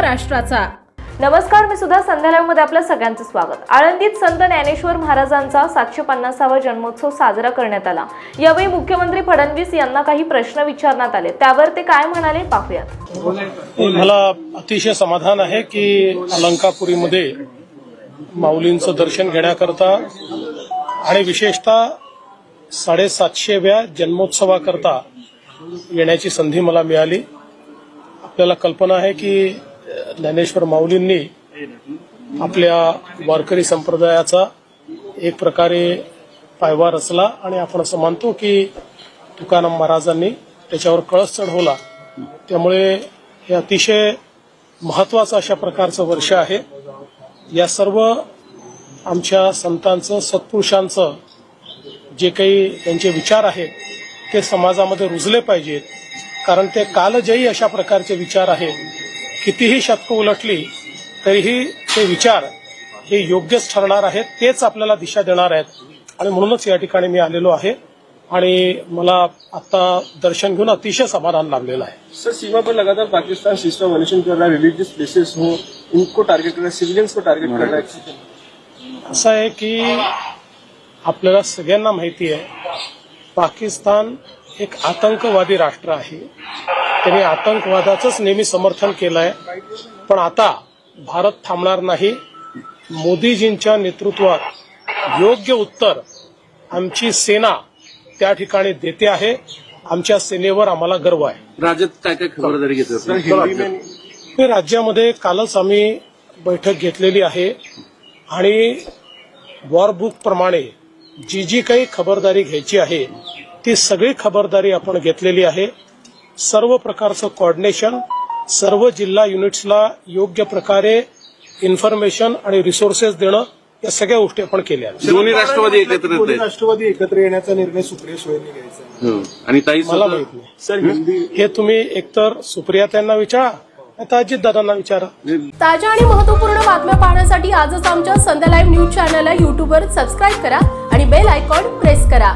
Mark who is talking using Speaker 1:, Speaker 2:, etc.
Speaker 1: राष्ट्राचा
Speaker 2: नमस्कार मी सुद्धा संध्यालयमध्ये आपलं सगळ्यांचं स्वागत. आळंदीत संत ज्ञानेश्वर महाराजांचा सातशे पन्नासावा जन्मोत्सव साजरा करण्यात आला. यावेळी मुख्यमंत्री फडणवीस यांना काही प्रश्न विचारण्यात आले. त्यावर ते काय म्हणाले पाहूयात.
Speaker 3: मला अतिशय समाधान आहे की अलंकापुरीमध्ये माऊलींचं दर्शन घेण्याकरता आणि विशेषतः साडेसातशेव्या जन्मोत्सवाकरता येण्याची संधी मला मिळाली. आपल्याला कल्पना आहे की ज्ञानेश्वर माऊलींनी आपल्या वारकरी संप्रदायाचा एक प्रकारे पायवा रचला आणि आपण असं मानतो की तुकाराम महाराजांनी त्याच्यावर कळस चढवला. त्यामुळे हे अतिशय महत्वाचं अशा प्रकारचं वर्ष आहे. या सर्व आमच्या संतांचं सत्पुरुषांचं जे काही त्यांचे विचार आहेत ते समाजामध्ये रुजले पाहिजेत. कारण ते कालजयी अशा प्रकारचे विचार आहेत. कितीही शतकं उलटली तरीही ते विचार हे योग्यच ठरणार आहेत तेच आपल्याला दिशा देणार आहेत. आणि म्हणूनच या ठिकाणी मी आलेलो आहे. आणि मला आता दर्शन घेऊन अतिशय समाधान लाभलेलं आहे.
Speaker 4: सर सीमा पर लगातार पाकिस्तान सिस्टम वॉल्यूशन कर रहा है रिलीजियस प्लेसेस हो इनको टारगेट कर रहा है सिविलियंस को टारगेट कर रहा है
Speaker 3: असं आहे की आपल्याला सगळ्यांना माहिती आहे पाकिस्तान एक आतंकवादी राष्ट्र आहे. त्यांनी आतंकवादाचंच नेहमी समर्थन केलं आहे पण आता भारत थांबणार नाही. मोदीजींच्या नेतृत्वात योग्य उत्तर आमची सेना त्या ठिकाणी देते आहे. आमच्या सेनेवर आम्हाला गर्व आहे.
Speaker 5: राज्यात काय काय खबरदारी घेतली
Speaker 3: हे राज्यामध्ये कालच आम्ही बैठक घेतलेली आहे. आणि वॉरबुक प्रमाणे जी जी काही खबरदारी घ्यायची आहे ती सगळी खबरदारी आपण घेतलेली आहे. सर्व प्रकारचं कॉर्डिनेशन सर्व जिल्हा युनिट्सला योग्य प्रकारे इन्फॉर्मेशन आणि रिसोर्सेस देणं या सगळ्या गोष्टी आपण केल्या. आहेत.
Speaker 5: दोन्ही राष्ट्रवादी एकत्र
Speaker 4: राष्ट्रवादी एकत्र येण्याचा निर्णय सुप्रिया सुळेंनी घ्यायचा.
Speaker 5: आणि ताई
Speaker 3: मला माहीत नाही. हे? तुम्ही एकतर सुप्रिया त्यांना विचारा अजितदादांना विचारा.
Speaker 1: ताज्या आणि महत्त्वपूर्ण बातम्या पाहण्यासाठी आजच आमच्या संध्या लाईव्ह न्यूज चॅनलला यूट्यूबवर सबस्क्राईब करा आणि बेल आयकॉन प्रेस करा.